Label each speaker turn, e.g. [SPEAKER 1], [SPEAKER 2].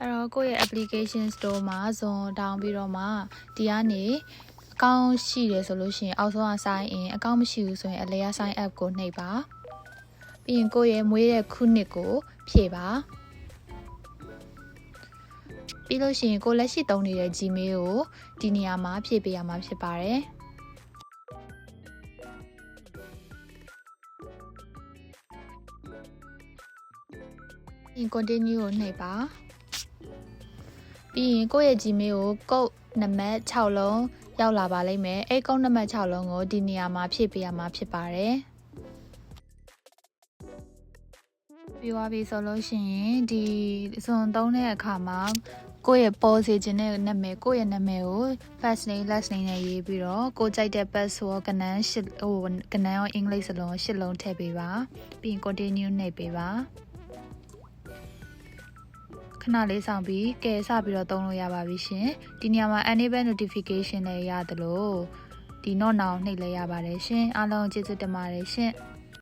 [SPEAKER 1] အဲ့တော့ကိုယ့်ရဲ့ application store မှာဇွန်တောင်းပြီးတော့မှဒီကနေအကောင့်ရှိတယ်ဆိုလို့ရှိရင်အောက်ဆုံးက sign in အကောင့်မရှိဘူးဆိုရင်အလဲရ sign up ကိုနှိပ်ပါပြီးရင်ကိုယ့်ရဲ့မွေးတဲ့ခုနှစ်ကို ဖြည့်ပါပြီးလို့ရှိရင်ကိုယ်လက်ရှိသုံးနေတဲ့ Gmail ကိုဒီနေရာမှာဖြည့်ပေးရမှာဖြစ်ပါတယ်ပြီးရင် continue ကိုနှိပ်ပါ ပြီးရင်ကိုယ့်ရဲ့ Gmail ကိုကုတ်နံပါတ်6လုံးရောက်လာပါလိမ့်မယ်အဲ့ကုတ်နံပါတ်6လုံးကိုဒီနေရာမှာဖြည့်ပေးရမှာဖြစ်ပါတယ်ပြီးသွားပြီဆိုလို့ရှိရင်ဒီစုံသုံးတဲ့အခါမှာကိုယ့်ရဲ့ပေါ်စေခြင်းတဲ့နာမည်ကိုယ့်ရဲ့နာမည်ကို first name last name နဲ့ရေးပြီးတော့ကိုယ်ကြိုက်တဲ့ password ကနန်းရှစ်ဟိုကနန်းရောအင်္ဂလိပ်စလုံးရှစ်လုံးထည့်ပေးပါပြီးရင် continue နှိပ်ပေးပါ ခဏလေးဆောင်ပြီးကဲစပြီးတော့သုံးလို့ရပါပြီရှင်ဒီနေရာမှာ enable notification လည်းရတယ်လို့ဒီ not now နှိပ်လဲရပါတယ်ရှင်အားလုံးကျေးဇူးတင်ပါတယ်ရှင်